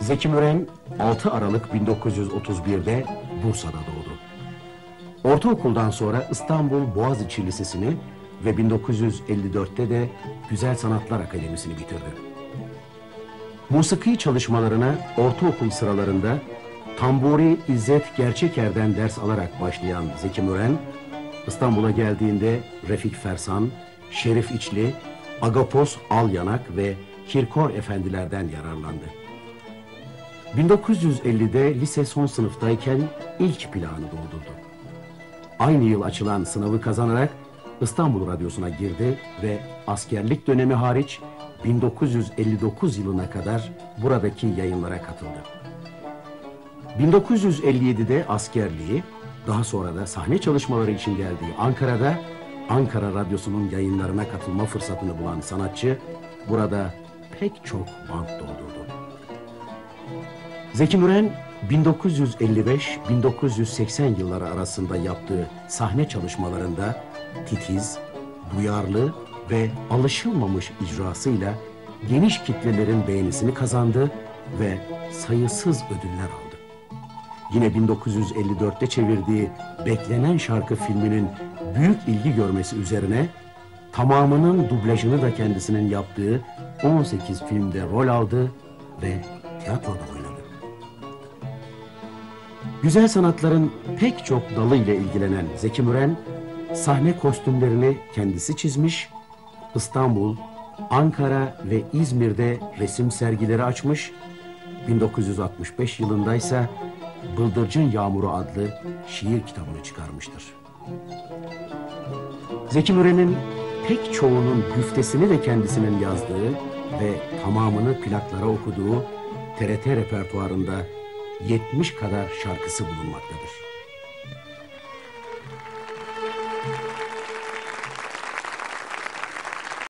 Zeki Müren 6 Aralık 1931'de Bursa'da doğdu. Ortaokuldan sonra İstanbul Boğaziçi Lisesi'ni ve 1954'te de Güzel Sanatlar Akademisi'ni bitirdi. Musiki çalışmalarına ortaokul sıralarında Tamburi İzzet Gerçeker'den ders alarak başlayan Zeki Müren, İstanbul'a geldiğinde Refik Fersan, Şerif İçli, Agapos Alyanak ve Kirkor efendilerden yararlandı. 1950'de lise son sınıftayken ilk plağını doldurdu. Aynı yıl açılan sınavı kazanarak İstanbul Radyosu'na girdi ve askerlik dönemi hariç 1959 yılına kadar buradaki yayınlara katıldı. 1957'de askerliği, daha sonra da sahne çalışmaları için geldiği Ankara'da Ankara Radyosu'nun yayınlarına katılma fırsatını bulan sanatçı burada pek çok band doldurdu. Zeki Müren 1955-1980 yılları arasında yaptığı sahne çalışmalarında titiz, duyarlı ve alışılmamış icrasıyla geniş kitlelerin beğenisini kazandı ve sayısız ödüller aldı. Yine 1954'te çevirdiği Beklenen Şarkı filminin büyük ilgi görmesi üzerine tamamının dublajını da kendisinin yaptığı 18 filmde rol aldı ve tiyatroda oynadı. Güzel sanatların pek çok dalı ile ilgilenen Zeki Müren, sahne kostümlerini kendisi çizmiş, İstanbul, Ankara ve İzmir'de resim sergileri açmış, 1965 yılında ise Bıldırcın Yağmuru adlı şiir kitabını çıkarmıştır. Zeki Müren'in pek çoğunun güftesini de kendisinin yazdığı ve tamamını plaklara okuduğu TRT repertuarında 70 kadar şarkısı bulunmaktadır.